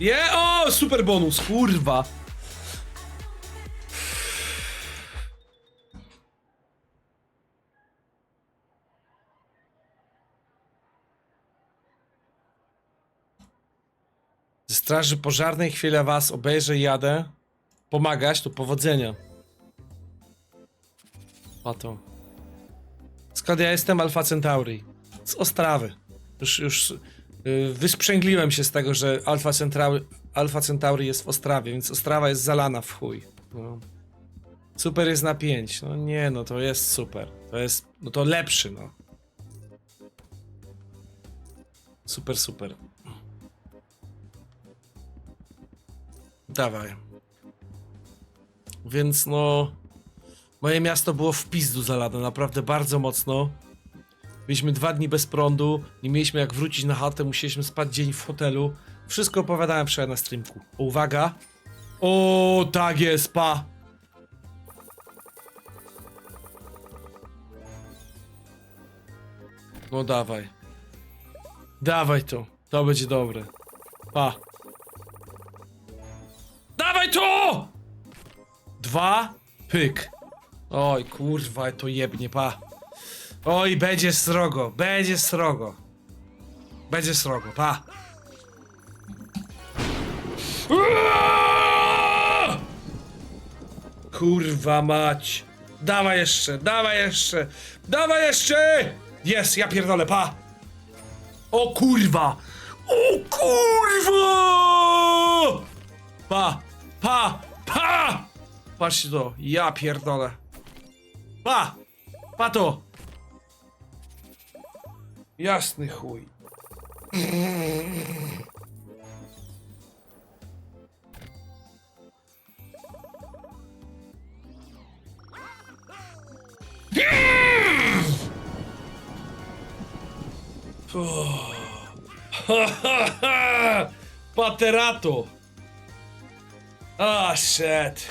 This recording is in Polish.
Je, o, super bonus, kurwa. Ze straży pożarnej chwilę was obejrzę i jadę. Pomagać, to powodzenia. Oto. Skąd ja jestem Alfa Centauri? Z Ostrawy. Już, już wysprzęgliłem się z tego, że Alfa Centauri, Alfa Centauri jest w Ostrawie, więc Ostrawa jest zalana w chuj. No. Super jest na 5. No nie, no to jest super. To jest, no to lepszy, no. Super, super. Dawaj. Więc no... Moje miasto było w pizdu zalane, naprawdę bardzo mocno. Byliśmy dwa dni bez prądu, nie mieliśmy jak wrócić na chatę, musieliśmy spać dzień w hotelu. Wszystko opowiadałem wczoraj na streamku. O, uwaga. O, tak jest, pa. No dawaj. Dawaj to. To będzie dobre. Pa. Dawaj to! Dwa. Pyk. Oj, kurwa, to jebnie, pa. Oj, będzie srogo, będzie srogo. Będzie srogo, pa. Kurwa mać. Dawaj jeszcze, dawaj jeszcze, dawaj jeszcze! Jest, ja pierdolę, pa. O kurwa! O kurwa! Pa, pa, pa! Patrzcie to, ja pierdolę. Pa! Pa to! Ясний хуй. Ха-ха-ха! Патерату! А, шет!